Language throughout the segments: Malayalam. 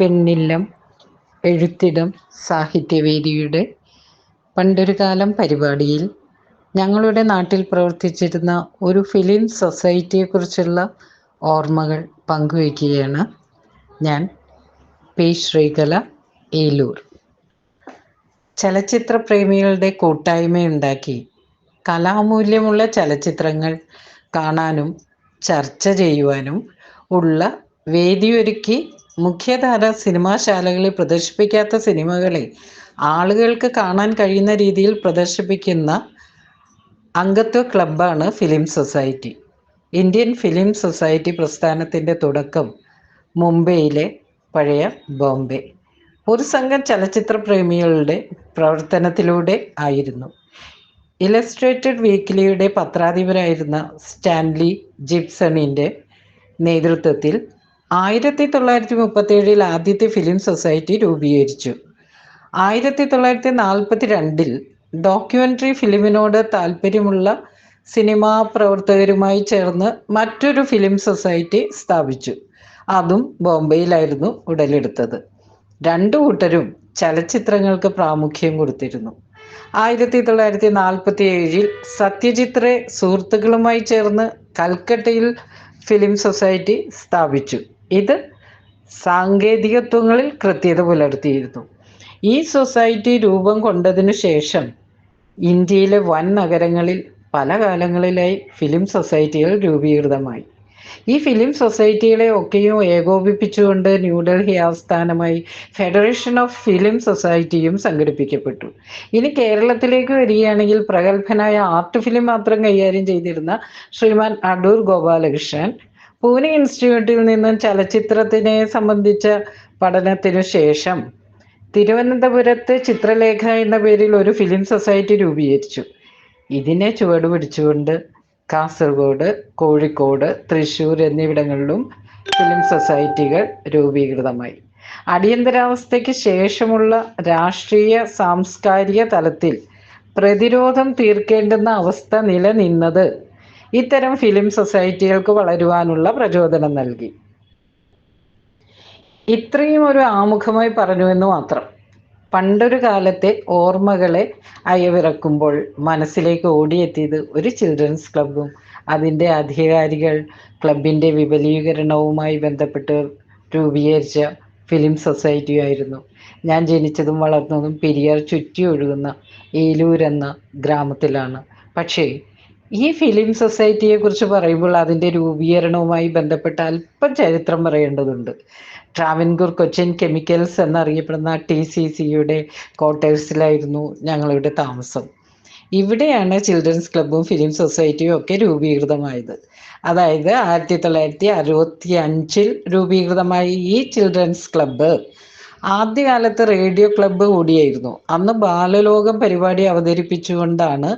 പെണ്ണില്ലം എഴുത്തിടം സാഹിത്യവേദിയുടെ പണ്ടൊരു കാലം പരിപാടിയിൽ ഞങ്ങളുടെ നാട്ടിൽ പ്രവർത്തിച്ചിരുന്ന ഒരു ഫിലിം സൊസൈറ്റിയെക്കുറിച്ചുള്ള ഓർമ്മകൾ പങ്കുവയ്ക്കുകയാണ് ഞാൻ പി. ശ്രീകല ഏലൂർ. ചലച്ചിത്ര പ്രേമികളുടെ കൂട്ടായ്മയുണ്ടാക്കി കലാമൂല്യമുള്ള ചലച്ചിത്രങ്ങൾ കാണാനും ചർച്ച ചെയ്യുവാനും ഉള്ള വേദിയൊരുക്കി മുഖ്യധാര സിനിമാശാലകളിൽ പ്രദർശിപ്പിക്കാത്ത സിനിമകളെ ആളുകൾക്ക് കാണാൻ കഴിയുന്ന രീതിയിൽ പ്രദർശിപ്പിക്കുന്ന അംഗത്വ ക്ലബ്ബാണ് film society. Indian film society പ്രസ്ഥാനത്തിന്റെ തുടക്കം മുംബൈയിലെ പഴയ ബോംബെ. ഒരു സംഘം ചലച്ചിത്ര പ്രേമികളുടെ പ്രവർത്തനത്തിലൂടെ ആയിരുന്നു. ഇലസ്ട്രേറ്റഡ് വീക്കിലിയുടെ പത്രാധിപരായിരുന്ന സ്റ്റാൻലി ജിപ്സണിന്റെ നേതൃത്വത്തിൽ ആയിരത്തി തൊള്ളായിരത്തി മുപ്പത്തി ഏഴിൽ ആദ്യത്തെ ഫിലിം സൊസൈറ്റി രൂപീകരിച്ചു. ആയിരത്തി തൊള്ളായിരത്തി നാൽപ്പത്തി രണ്ടിൽ ഡോക്യുമെന്ററി ഫിലിമിനോട് താല്പര്യമുള്ള സിനിമാ പ്രവർത്തകരുമായി ചേർന്ന് മറ്റൊരു ഫിലിം സൊസൈറ്റി സ്ഥാപിച്ചു. അതും ബോംബെയിലായിരുന്നു ഉടലെടുത്തത്. രണ്ടു കൂട്ടരും ചലച്ചിത്രങ്ങൾക്ക് പ്രാമുഖ്യം കൊടുത്തിരുന്നു. ആയിരത്തി തൊള്ളായിരത്തി നാൽപ്പത്തി ഏഴിൽ സത്യജിത്രെ സുഹൃത്തുക്കളുമായി ചേർന്ന് കൽക്കട്ടയിൽ ഫിലിം സൊസൈറ്റി സ്ഥാപിച്ചു. ഇത് സാങ്കേതികത്വങ്ങളിൽ കൃത്യത പുലർത്തിയിരുന്നു. ഈ സൊസൈറ്റി രൂപം കൊണ്ടതിനു ശേഷം ഇന്ത്യയിലെ വൻ നഗരങ്ങളിൽ പല കാലങ്ങളിലായി ഫിലിം സൊസൈറ്റികൾ രൂപീകൃതമായി. ഈ ഫിലിം സൊസൈറ്റികളെ ഒക്കെയും ഏകോപിപ്പിച്ചുകൊണ്ട് ന്യൂഡൽഹി ആസ്ഥാനമായി ഫെഡറേഷൻ ഓഫ് ഫിലിം സൊസൈറ്റിയും സംഘടിപ്പിക്കപ്പെട്ടു. ഇനി കേരളത്തിലേക്ക് വരികയാണെങ്കിൽ പ്രഗത്ഭനായ ആർട്ട് ഫിലിം മാത്രം കൈകാര്യം ചെയ്തിരുന്ന ശ്രീമാൻ അടൂർ ഗോപാലകൃഷ്ണൻ പൂനെ ഇൻസ്റ്റിറ്റ്യൂട്ടിൽ നിന്നും ചലച്ചിത്രത്തിനെ സംബന്ധിച്ച പഠനത്തിനു ശേഷം തിരുവനന്തപുരത്ത് ചിത്രലേഖ എന്ന പേരിൽ ഒരു ഫിലിം സൊസൈറ്റി രൂപീകരിച്ചു. ഇതിനെ ചുവട് പിടിച്ചുകൊണ്ട് കാസർഗോഡ് കോഴിക്കോട് തൃശൂർ എന്നിവിടങ്ങളിലും ഫിലിം സൊസൈറ്റികൾ രൂപീകൃതമായി. അടിയന്തരാവസ്ഥയ്ക്ക് ശേഷമുള്ള രാഷ്ട്രീയ സാംസ്കാരിക തലത്തിൽ പ്രതിരോധം തീർക്കേണ്ടുന്ന അവസ്ഥ നിലനിന്നത് ഇത്തരം ഫിലിം സൊസൈറ്റികൾക്ക് വളരുവാനുള്ള പ്രചോദനം നൽകി. ഇത്രയും ഒരു ആമുഖമായി പറഞ്ഞു എന്ന് മാത്രം. പണ്ടൊരു കാലത്തെ ഓർമ്മകളെ അയവിറക്കുമ്പോൾ മനസ്സിലേക്ക് ഓടിയെത്തിയത് ഒരു ചിൽഡ്രൻസ് ക്ലബും അതിന്റെ അധികാരികൾ ക്ലബിന്റെ വിപുലീകരണവുമായി ബന്ധപ്പെട്ട് രൂപീകരിച്ച ഫിലിം സൊസൈറ്റിയായിരുന്നു. ഞാൻ ജനിച്ചതും വളർന്നതും പെരിയാർ ചുറ്റി ഒഴുകുന്ന ഏലൂർ എന്ന ഗ്രാമത്തിലാണ്. പക്ഷേ ഈ ഫിലിം സൊസൈറ്റിയെ കുറിച്ച് പറയുമ്പോൾ അതിന്റെ രൂപീകരണവുമായി ബന്ധപ്പെട്ട അല്പം ചരിത്രം പറയേണ്ടതുണ്ട്. ട്രാവൻകൂർ കൊച്ചിൻ കെമിക്കൽസ് എന്നറിയപ്പെടുന്ന ടി സി സിയുടെ ക്വാർട്ടേഴ്സിലായിരുന്നു ഞങ്ങളുടെ താമസം. ഇവിടെയാണ് ചിൽഡ്രൻസ് ക്ലബ്ബും ഫിലിം സൊസൈറ്റിയും ഒക്കെ രൂപീകൃതമായത്. അതായത് ആയിരത്തി തൊള്ളായിരത്തി അറുപത്തി അഞ്ചിൽ രൂപീകൃതമായ ഈ ചിൽഡ്രൻസ് ക്ലബ്ബ്. ആദ്യകാലത്ത് റേഡിയോ ക്ലബ്ബ് കൂടിയായിരുന്നു. അന്ന് ബാലലോകം പരിപാടി അവതരിപ്പിച്ചുകൊണ്ടാണ്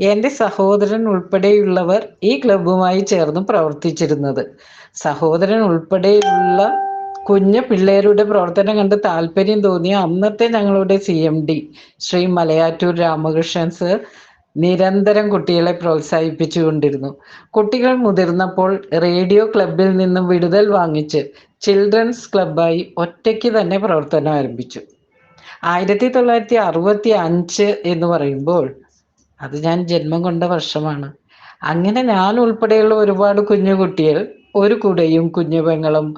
എന്റെ സഹോദരൻ ഉൾപ്പെടെയുള്ളവർ ഈ ക്ലബ്ബുമായി ചേർന്ന് പ്രവർത്തിച്ചിരുന്നത്. സഹോദരൻ ഉൾപ്പെടെയുള്ള കുഞ്ഞു പിള്ളേരുടെ പ്രവർത്തനം കണ്ട് താല്പര്യം തോന്നിയ അന്നത്തെ ഞങ്ങളുടെ C M D Shri Malayattoor Ramakrishnan sir നിരന്തരം കുട്ടികളെ പ്രോത്സാഹിപ്പിച്ചുകൊണ്ടിരുന്നു. കുട്ടികൾ മുതിർന്നപ്പോൾ റേഡിയോ ക്ലബിൽ നിന്നും വിടുതൽ വാങ്ങിച്ച് ചിൽഡ്രൻസ് ക്ലബായി ഒറ്റയ്ക്ക് തന്നെ പ്രവർത്തനം ആരംഭിച്ചു. ആയിരത്തി തൊള്ളായിരത്തി അറുപത്തി അഞ്ച് എന്ന് പറയുമ്പോൾ അത് ഞാൻ ജന്മം കൊണ്ട വർഷമാണ്. അങ്ങനെ ഞാൻ ഉൾപ്പെടെയുള്ള ഒരുപാട് കുഞ്ഞു കുട്ടികൾ ഒരു കുടയും കുഞ്ഞു പെങ്ങളും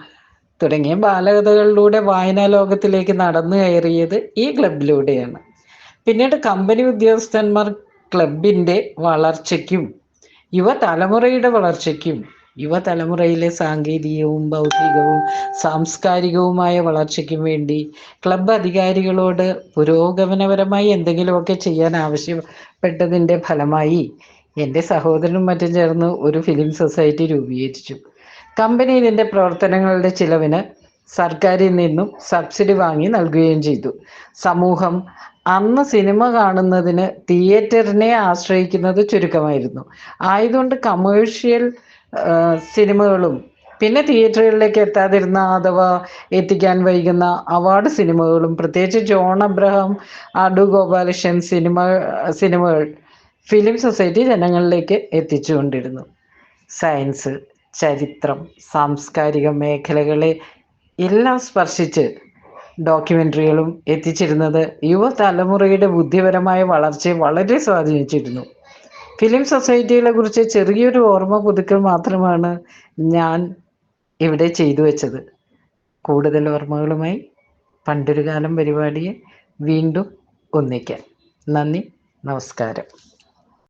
തുടങ്ങിയ ബാലകഥകളിലൂടെ വായനാ ലോകത്തിലേക്ക് നടന്നു കയറിയത് ഈ ക്ലബിലൂടെയാണ്. പിന്നീട് കമ്പനി ഉദ്യോഗസ്ഥന്മാർ ക്ലബിന്റെ വളർച്ചയ്ക്കും യുവതലമുറയുടെ വളർച്ചയ്ക്കും യുവതലമുറയിലെ സാങ്കേതികവും ഭൗതികവും സാംസ്കാരികവുമായ വളർച്ചയ്ക്കും വേണ്ടി ക്ലബ് അധികാരികളോട് പുരോഗമനപരമായി എന്തെങ്കിലുമൊക്കെ ചെയ്യാൻ ആവശ്യപ്പെട്ടതിന്റെ ഫലമായി എന്റെ സഹോദരനും മറ്റും ചേർന്ന് ഒരു ഫിലിം സൊസൈറ്റി രൂപീകരിച്ചു. കമ്പനിയിൽ എന്റെ പ്രവർത്തനങ്ങളുടെ ചിലവിന് സർക്കാരിൽ നിന്നും സബ്സിഡി വാങ്ങി നൽകുകയും ചെയ്തു. സമൂഹം അന്ന് സിനിമ കാണുന്നതിന് തിയേറ്ററിനെ ആശ്രയിക്കുന്നത് ചുരുക്കമായിരുന്നു. ആയതുകൊണ്ട് കമേഴ്ഷ്യൽ സിനിമകളും പിന്നെ തിയേറ്ററുകളിലേക്ക് എത്താതിരുന്ന അഥവാ എത്തിക്കാൻ വൈകുന്ന അവാർഡ് സിനിമകളും പ്രത്യേകിച്ച് ജോൺ അബ്രഹാം അടു ഗോപാലകൃഷ്ണൻ സിനിമ സിനിമകൾ ഫിലിം സൊസൈറ്റി ജനങ്ങളിലേക്ക് എത്തിച്ചുകൊണ്ടിരുന്നു. സയൻസ് ചരിത്രം സാംസ്കാരിക മേഖലകളെ എല്ലാം സ്പർശിച്ച് ഡോക്യുമെന്ററികളും എത്തിച്ചിരുന്നത് യുവതലമുറയുടെ ബുദ്ധിപരമായ വളർച്ചയെ വളരെ സ്വാധീനിച്ചിരുന്നു. ഫിലിം സൊസൈറ്റികളെ കുറിച്ച് ചെറിയൊരു ഓർമ്മ പുതുക്കൽ മാത്രമാണ് ഞാൻ ഇവിടെ ചെയ്തു വെച്ചത്. കൂടുതൽ ഓർമ്മകളുമായി പണ്ടൊരു കാലം പരിപാടിയെ വീണ്ടും ഒന്നിക്കാം. നന്ദി നമസ്കാരം.